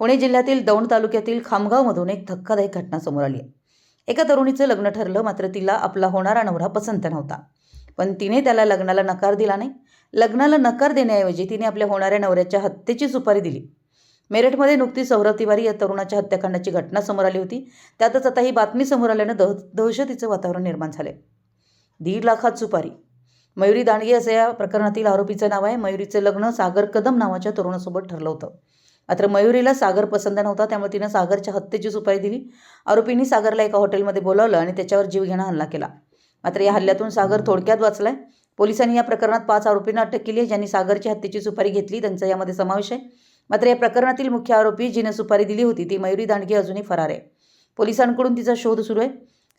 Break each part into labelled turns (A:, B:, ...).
A: पुणे जिल्ह्यातील दौंड तालुक्यातील खामगावमधून एक धक्कादायक घटना समोर आली. आहे एका तरुणीचं लग्न ठरलं मात्र तिला आपला होणारा नवरा पसंत नव्हता. पण तिने त्याला लग्नाला नकार दिला नाही. लग्नाला नकार देण्याऐवजी तिने आपल्या होणाऱ्या नवऱ्याच्या हत्येची सुपारी दिली. मेरठमध्ये नुकतीच सौरभ तिवारी या तरुणाच्या हत्याकांडाची घटना समोर आली होती. त्यातच आता ही बातमी समोर आल्यानं दह दहशतीचं वातावरण निर्माण झालंय. दीड लाखात सुपारी. मयुरी दांडगे असं या प्रकरणातील आरोपीचं नाव आहे. मयुरीचं लग्न सागर कदम नावाच्या तरुणासोबत ठरलं होतं. मात्र मयुरीला सागर पसंत नव्हता त्यामुळे तिनं सागरच्या हत्येची सुपारी दिली. आरोपींनी सागरला एका हॉटेलमध्ये बोलावलं आणि त्याच्यावर जीवघेणा हल्ला केला. मात्र या हल्ल्यातून सागर थोडक्यात वाचलाय. पोलिसांनी या प्रकरणात पाच आरोपींना अटक केली आहे ज्यांनी सागरची हत्येची सुपारी घेतली. त्यांचा यामध्ये समावेश आहे. मात्र या प्रकरणातील मुख्य आरोपी जिने सुपारी दिली होती ती मयुरी दांडगे अजूनही फरार आहे. पोलिसांकडून तिचा शोध सुरू आहे.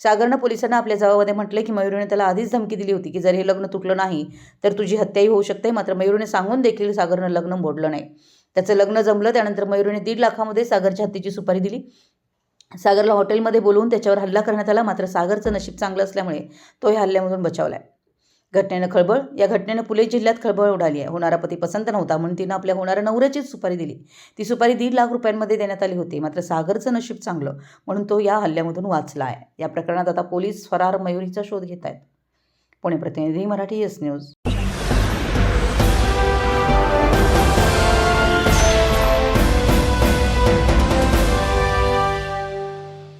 A: सागरनं पोलिसांना आपल्या जबाबामध्ये म्हटले की मयुरीने त्याला आधीच धमकी दिली होती की जर हे लग्न तुटलं नाही तर तुझी हत्याही होऊ शकते. मात्र मयुरीने सांगून देखील सागरनं लग्न मोडलं नाही. त्याचं लग्न जमलं त्यानंतर मयुरीने दीड लाखामध्ये सागरच्या हत्तीची सुपारी दिली. सागरला हॉटेलमध्ये बोलवून त्याच्यावर हल्ला करण्यात आला मात्र सागरचं नशीब चांगलं असल्यामुळे तो या हल्ल्यामधून बचावला आहे घटनेनं खळबळ या घटनेनं पुणे जिल्ह्यात खळबळ उडाली आहे. होणारा पती पसंत नव्हता म्हणून तिनं आपल्या होणाऱ्या नवऱ्याचीच सुपारी दिली. ती सुपारी दीड लाख रुपयांमध्ये देण्यात आली होती मात्र सागरचं नशीब चांगलं म्हणून तो या हल्ल्यामधून वाचला आहे. या प्रकरणात आता पोलीस फरार मयुरीचा शोध घेत आहेत पुणे प्रतिनिधी मराठी एस न्यूज.